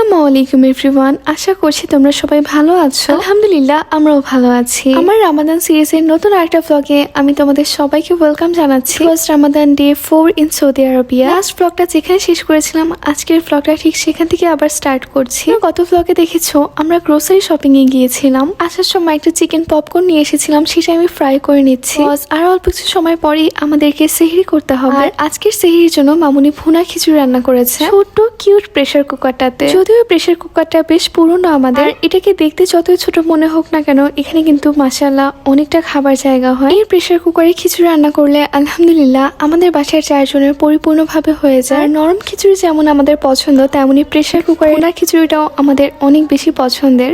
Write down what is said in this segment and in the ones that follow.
আসসালামু আলাইকুম এভরিওয়ান। আশা করছি তোমরা সবাই ভালো আছো। আলহামদুলিল্লাহ, আমরাও ভালো আছি। আমার রামাদান সিরিজের নতুন আরেকটা ব্লগে আমি তোমাদের সবাইকে ওয়েলকাম জানাচ্ছি। First Ramadan day four in Saudi Arabia last ব্লগটা যেখানে শেষ করেছিলাম, আজকের ব্লগটা ঠিক সেখান থেকে আবার স্টার্ট করছি। গত ব্লগে দেখেছ, আমরা গ্রোসারি শপিং এ গিয়েছিলাম। আসার সময় একটা চিকেন পপকর্ন নিয়ে এসেছিলাম, সেটা আমি ফ্রাই করে নিচ্ছি। আর অল্প কিছু সময় পরেই আমাদেরকে সেহরি করতে হবে। আর আজকের সেহরির জন্য মামুনি ভুনা খিচুড়ি রান্না করেছে। ছোট্ট কিউট প্রেসার কুকারটাতে যদিও প্রেশার কুকারটা বেশ পুরনো আমাদের এটাকে দেখতে যতই ছোট মনে হোক না কেন এখানে কিন্তু মাসাল্লাহ অনেকটা খাবার জায়গা হয়। এই প্রেশার কুকারে খিচুড়ি রান্না করলে আলহামদুলিল্লাহ আমাদের বাসার চারজনের পরিপূর্ণভাবে হয়ে যায়। আর নরম খিচুড়ি যেমন আমাদের পছন্দ তেমনই প্রেশার কুকারে না খিচুড়িটাও আমাদের অনেক বেশি পছন্দের।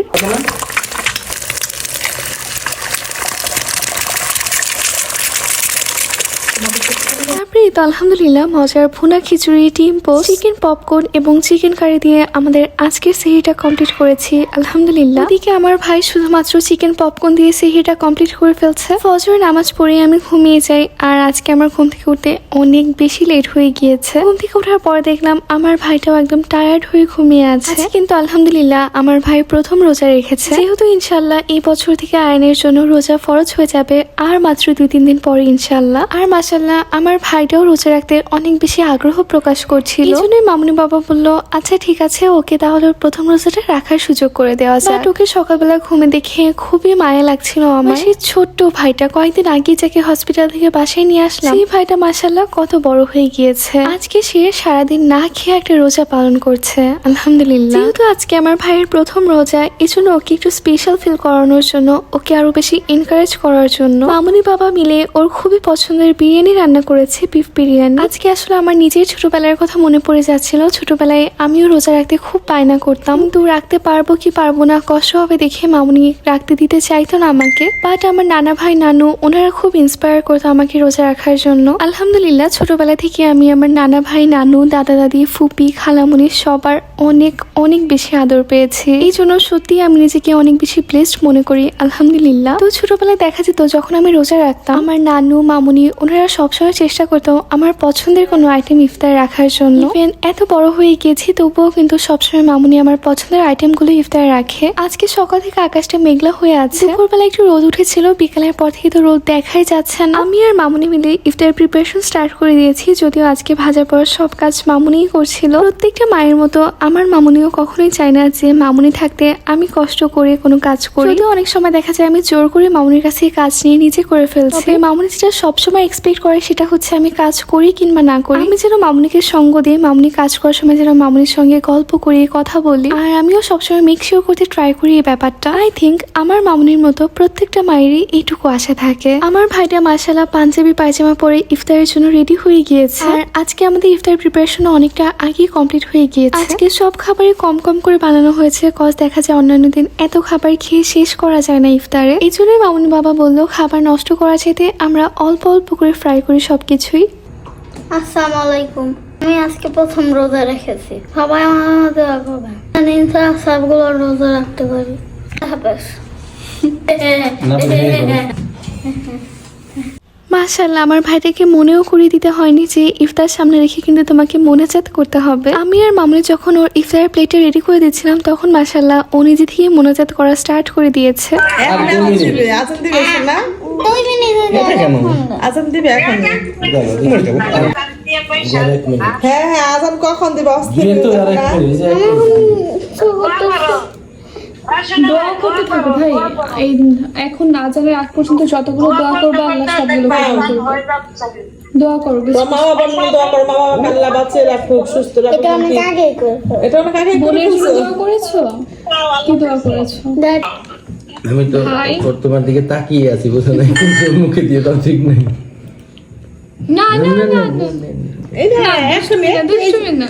তারপরে তো আলহামদুলিল্লাহ, মজার ভুনা খিচুড়ি, ডিম পোস্ট, চিকেন পপকর্ন এবং চিকেন কারি দিয়ে আমাদের আজকের সেহিটা কমপ্লিট করেছি, আলহামদুলিল্লাহ। এদিকে আমার ভাই শুধুমাত্র চিকেন পপকর্ন দিয়ে সেহিটা কমপ্লিট করে ফেলছে। ফজরের নামাজ পড়ে আমি ঘুমিয়ে যাই আর আজকে আমার ঘুম থেকে উঠতে অনেক বেশি লেট হয়ে গিয়েছে। ঘুম থেকে ওঠার পর দেখলাম আমার ভাইটাও একদম টায়ার্ড হয়ে ঘুমিয়ে আছে। কিন্তু আলহামদুলিল্লাহ আমার ভাই প্রথম রোজা রেখেছে। যেহেতু ইনশাল্লাহ এই বছর থেকে আইনের জন্য রোজা ফরজ হয়ে যাবে আর মাত্র দুই তিন দিন পরে ইনশাল্লাহ আর মাসাল্লাহ আমার ভাইটাও রোজা রাখতে অনেক বেশি আগ্রহ প্রকাশ করছিল। এই জন্যই মামুনি বাবা বলল আচ্ছা ঠিক আছে ওকে তাহলে ওর প্রথম রোজাটা রাখার সুযোগ করে দেওয়া যায় ওকে সকালবেলা ঘুমে দেখে খুবই মায়া লাগছিল আমার। সেই ছোট্ট ভাইটা কয়েকদিন আগে যাকে হসপিটাল থেকে বাসায় নিয়ে আসলাম। সেই ভাইটা মাসাল্লাহ কত বড় হয়ে গিয়েছে। আজকে সে সারাদিন না খেয়ে একটা রোজা পালন করছে আলহামদুলিল্লাহ। যেহেতু আজকে আমার ভাইয়ের প্রথম রোজা এই জন্য ওকে একটু স্পেশাল ফিল করানোর জন্য ওকে আরও বেশি এনকারেজ করার জন্য মামুনি বাবা মিলে ওর খুবই পছন্দের বিরিয়ানি রান্না করেছে বিফ বিরিয়ানি আজকে আসলে আমার নিজের ছোটবেলার কথা মনে পড়ে যাচ্ছিল। ছোটবেলায় আমিও রোজা রাখতে খুব বায়না করতাম। কিন্তু রাখতে পারব কি পারব না, কষ্ট হবে দেখে মামুনি রাখতে দিতে চাইতো না আমাকে। বাট আমার নানা ভাই, নানু, ওনারা খুব ইন্সপায়ার করতো আমাকে রোজা রাখার জন্য। আলহামদুলিল্লাহ, ছোটবেলা থেকে আমি আমার নানা ভাই, নানু, দাদা দাদি, ফুপি, খালামুনি সবার অনেক অনেক বেশি আদর পেয়েছি। এই জন্য সত্যি আমি নিজেকে অনেক বেশি ব্লেসড মনে করি, আলহামদুলিল্লাহ। তো ছোটবেলায় দেখা যেত, যখন আমি রোজা রাখতাম, আমার নানু, মামুনি, ওনারা সবসময় চেষ্টা করতো আমার পছন্দের কোনো আইটেম ইফতার রাখার জন্য। Even এত বড় হয়ে গেছি তবুও কিন্তু সবসময় মামুনি আমার পছন্দের আইটেমগুলো ইফতার রাখে। আজকে সকাল থেকে আকাশটা মেঘলা হয়ে আছে। দুপুরবেলা একটু রোদ উঠেছিল বিকালের পর থেকে তো রোদ দেখাই যাচ্ছে না। আমি আর মামুনি মিলে ইফতার প্রিপারেশন স্টার্ট করে দিয়েছি যদিও আজকে ভাজার পর সব কাজ মামুনিই করছিল। প্রত্যেকটা মায়ের মতো আমার মামুনিও কখনোই চায় না যে মামুনি থাকতে আমি কষ্ট করে কোনো কাজ করি। যদিও অনেক সময় দেখা যায় আমি জোর করে মামুনির কাছে কাজ নিয়ে নিজে করে ফেলছি। মামুনি যেটা সবসময় এক্সপেক্ট করে সেটা হচ্ছে আমি কাজ করি কিংবা না করি আমি যেন মামুনিকে সঙ্গ দিই মামুনি কাজ করার সময় যেন মামুনির সঙ্গে গল্প করি কথা বলি। আর আমিও সবসময় মেক শিওর করতে ট্রাই করি এই ব্যাপারটা। আই থিঙ্ক আমার মামুনির মতো প্রত্যেকটা মায়েরই এইটুকু আশা থাকে। আমার ভাইটা মাসালা পাঞ্জাবি পায়জামা পরে ইফতারের জন্য রেডি হয়ে গিয়েছে। আর আজকে আমাদের ইফতার প্রিপারেশন অনেকটা আগেই কমপ্লিট হয়ে গিয়েছে। আজকে সব খাবারই কম কম করে বানানো হয়েছে কজ দেখা যায় অন্যান্য দিন এত খাবার খেয়ে শেষ করা যায় না ইফতারে। এই জন্যই মামুনি বাবা বলল খাবার নষ্ট করা যেতে আমরা অল্প অল্প করে ফ্রাই করি সবকিছুই। আসসালামু আলাইকুম আমি আজকে প্রথম রোজা রেখেছি। সবাই আমার দোয়া করবেন। আমি সবগুলো রোজা রাখতে পারি। মাশাল্লাহ আমার ভাইটাকে মনেও করিয়ে দিতে হয়নি যে ইফতার সামনে রেখে কিন্তু তোমাকে মোনাজাত করতে হবে। আমি আর মামুনি যখন ওর ইফতারের প্লেটে রেডি করে দিচ্ছিলাম তখন মাশাল্লাহ ও নিজে থেকে মোনাজাত করা স্টার্ট করে দিয়েছে। আজান দিবে এখন। হ্যাঁ হ্যাঁ আজান কখন দিবে? অস্থির দিয়ে করতে থাকো ভাই। এই এখন না জানার আগ পর্যন্ত যতগুলো দোয়া করব আল্লাহ সবগুলো দোয়া করো মা বাবা দোয়া করো মা বাবা আল্লাহ বাঁচিয়ে রাখুক সুস্থ রাখুক এটা অনেক আগে করে এটা অনেক আগে করে বোনের জন্য ফেলছো। দোয়া করেছ? কি দোয়া করেছ? আমি তো। তোমার দিকে তাকিয়ে আছি বুঝো না কিন্তু মুখে দিয়ে তো ঠিক নেই। না না না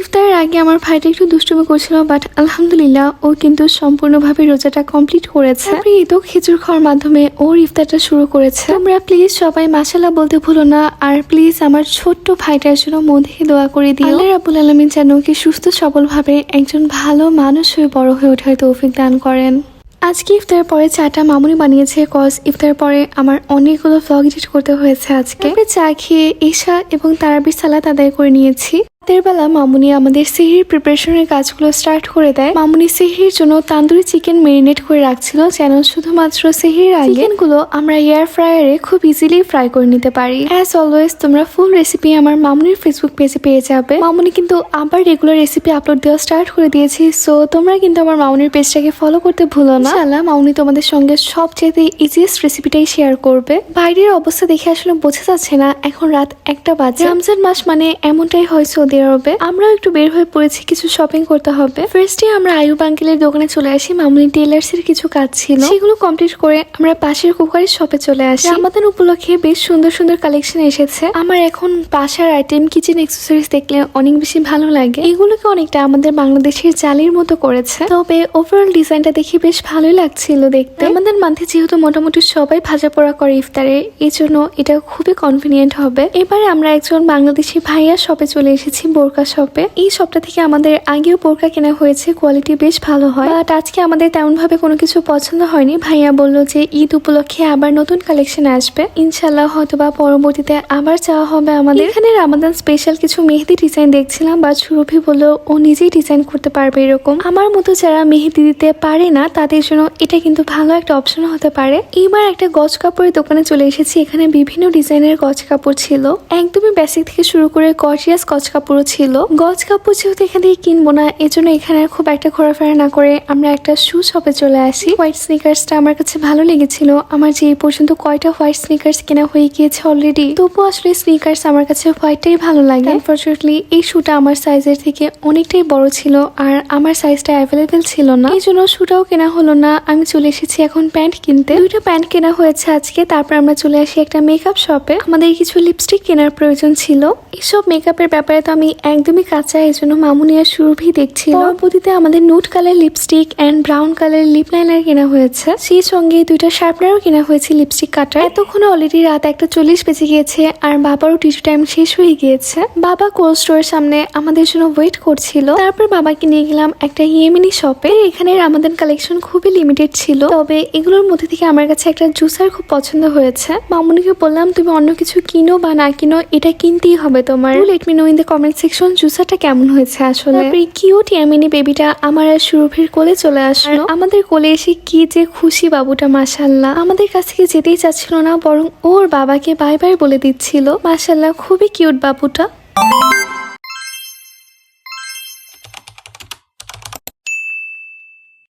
ইফতারের আগে আমার ভাইটা একটু দুষ্টুমি করছিল বাট আলহামদুলিল্লাহ ও কিন্তু সম্পূর্ণভাবে রোজাটা কমপ্লিট করেছে। ঈদও খিচুর খাওয়ার মাধ্যমে ওর ইফতারটা শুরু করেছে। তোমরা প্লিজ সবাই মাসালা বলতে ভুলো না আর প্লিজ আমার ছোট্ট ভাইটার জন্য মধ্যে দোয়া করে দিও। আল্লাহ রাবুল আলমিন যেন ওকে সুস্থ সবলভাবে একজন ভালো মানুষ হয়ে বড় হয়ে ওঠার তৌফিক দান করেন। আজকে ইফতারের পরে চাটা মামুনি বানিয়েছে কজ ইফতারের পরে আমার অনেকগুলো ভ্লগ এডিট করতে হয়েছে আজকে। চা খেয়ে ঈশা এবং তারাবির সালাদ আদায় করে নিয়েছি। রাতের বেলা মামুনি আমাদের সিহির প্রিপারেশনের কাজগুলো স্টার্ট করে দেয়। মামুনি সিহির জন্য তান্দুরি চিকেন মেরিনেট করে রাখছিল, যেন শুধুমাত্র সিহির চিকেনগুলো আমরা এয়ার ফ্রায়ারে খুব ইজিলি ফ্রাই করে নিতে পারি। অ্যাজ অলওয়েজ তোমরা ফুল রেসিপি আমার মামুনির ফেসবুক পেজে পেয়ে যাবে। মামুনি কিন্তু আবার রেগুলার রেসিপি আপলোড দেওয়া স্টার্ট করে দিয়েছি সো তোমরা কিন্তু আমার মামুনির পেজটাকে ফলো করতে ভুলো না। ইনশাআল্লাহ, মামুনি তোমাদের সঙ্গে সবচেয়ে ইজিয়েস্ট রেসিপিটাই শেয়ার করবে। বাইরের অবস্থা দেখে আসলে বোঝা যাচ্ছে না, এখন রাত একটা বাজে। রমজান মাস মানে এমনটাই হয় সৌদি আরবে আমরাও একটু বের হয়ে পড়েছি, কিছু শপিং করতে হবে। ফার্স্টে আমরা আয়ুব আঙ্কেলের দোকানে চলে আসি, মামুনি টেলার্স এর কিছু কাজ ছিল। সেগুলো কমপ্লিট করে আমরা পাশের কুকারের শপে চলে আসি। আমাদের উপলক্ষে বেশ সুন্দর সুন্দর কালেকশন এসেছে। আমার এখন বাসার আইটেম কিচেন অ্যাক্সেসরিজ দেখলে অনেক বেশি ভালো লাগে। এগুলোকে অনেকটা আমাদের বাংলাদেশের জালির মতো করেছে। তবে ওভারঅল ডিজাইনটা দেখে বেশ ভালোই লাগছিল দেখতে। আমাদের মাঝে যেহেতু মোটামুটি সবাই ভাজা পোড়া করে ইফতারে এই জন্য এটা খুবই কনভিনিয়েন্ট হবে। এবারে আমরা একজন বাংলাদেশি ভাইয়া শপে চলে এসেছি। বোরকা শপে। এই শপটা থেকে আমাদের আগেও বোরকা কেনা হয়েছে কোয়ালিটি বেশ ভালো হয়। বাট আজকে আমাদের তেমন ভাবে কোনো কিছু পছন্দ হয়নি। ভাইয়া বলল যে ঈদ উপলক্ষে আবার নতুন কালেকশন আসবে। ইনশাল্লাহ হয়তো বা পরবর্তীতে আবার চাওয়া হবে আমাদের। এখানে রামাদান স্পেশাল কিছু মেহেদি ডিজাইন দেখছিলাম বা সুরভি বলল ও নিজেই ডিজাইন করতে পারবে এরকম। আমার মতো যারা মেহেদি দিতে পারে না, তাদের জন্য এটা কিন্তু ভালো একটা অপশন হতে পারে। এবার একটা গজ কাপড়ের দোকানে চলে এসেছি, এখানে বিভিন্ন ডিজাইনের গজ কাপড় ছিল। একদমই বেসিক থেকে শুরু করে গর্জিয়াস গজ কাপড়ও ছিল। গজ কাপড় যেহেতু এখান কিনবো না, এজন্য এখানে খুব একটা ঘোরাফেরা না করে আমরা একটা শু শপে চলে আসি। হোয়াইট স্নিকার্সটা আমার কাছে ভালো লেগেছিল। আমার যে পর্যন্ত কয়টা হোয়াইট স্নিকার্স কেনা হয়ে গিয়েছে অলরেডি তবু আসলে স্নিকার্স আমার কাছে হোয়াইটটাই ভালো লাগে। আনফর্চুনেটলি এই শুটা আমার সাইজের থেকে অনেকটাই বড় ছিল আর আমার সাইজটা অ্যাভেলেবেল ছিল না। এই জন্য শুটাও কেনা হলো না। আমি চলে এসেছি এখন প্যান্ট কিনতে। দুইটা প্যান্ট কেনা হয়েছে আজকে। তারপর আমরা চলে আসি একটা মেকআপ শপে আমাদের কিছু লিপস্টিক কেনার প্রয়োজন ছিল। এইসব মেকআপের ব্যাপারে তো আমি একদমই কাঁচা এই জন্য মামুনি আর সুরভি দেখছিল। পরবর্তীতে আমাদের nude colour lipstick and brown colour lip liner কেনা হয়েছে। সেই সঙ্গে দুইটা শার্পনারও কেনা হয়েছে লিপস্টিক কাটার। এতক্ষণে অলরেডি রাত একটা চল্লিশ বেজে গিয়েছে আর বাবারও টিস্যু টাইম শেষ হয়ে গিয়েছে। বাবা কোল্ড স্টোরের সামনে আমাদের জন্য ওয়েট করছিল। তারপর বাবাকে নিয়ে গেলাম একটা ইয়েমিনি শপে এখানে আমাদের কালেকশন খুবই লিমিটেড ছিল। তবে এগুলোর মধ্যে থেকে আমার কাছে একটা জুসার খুব পছন্দ হয়েছে। মামুনিকে বললাম, তুমি অন্য কিছু কিনো বা না কিনো, এটা কিনতেই হবে তোমার। Let me know in the comment section জুসাটা কেমন হয়েছে আসলে? তারপরে কিউট ইয়ামিনি বেবিটা আমার আর সুরভির কোলে চলে আসলো। আমাদের কোলে এসে কি যে খুশি বাবুটা মাসাল্লাহ আমাদের কাছ থেকে যেতেই চাচ্ছিল না বরং ওর বাবাকে বাই বাই বলে দিচ্ছিল। মাসাল্লাহ খুবই কিউট বাবুটা।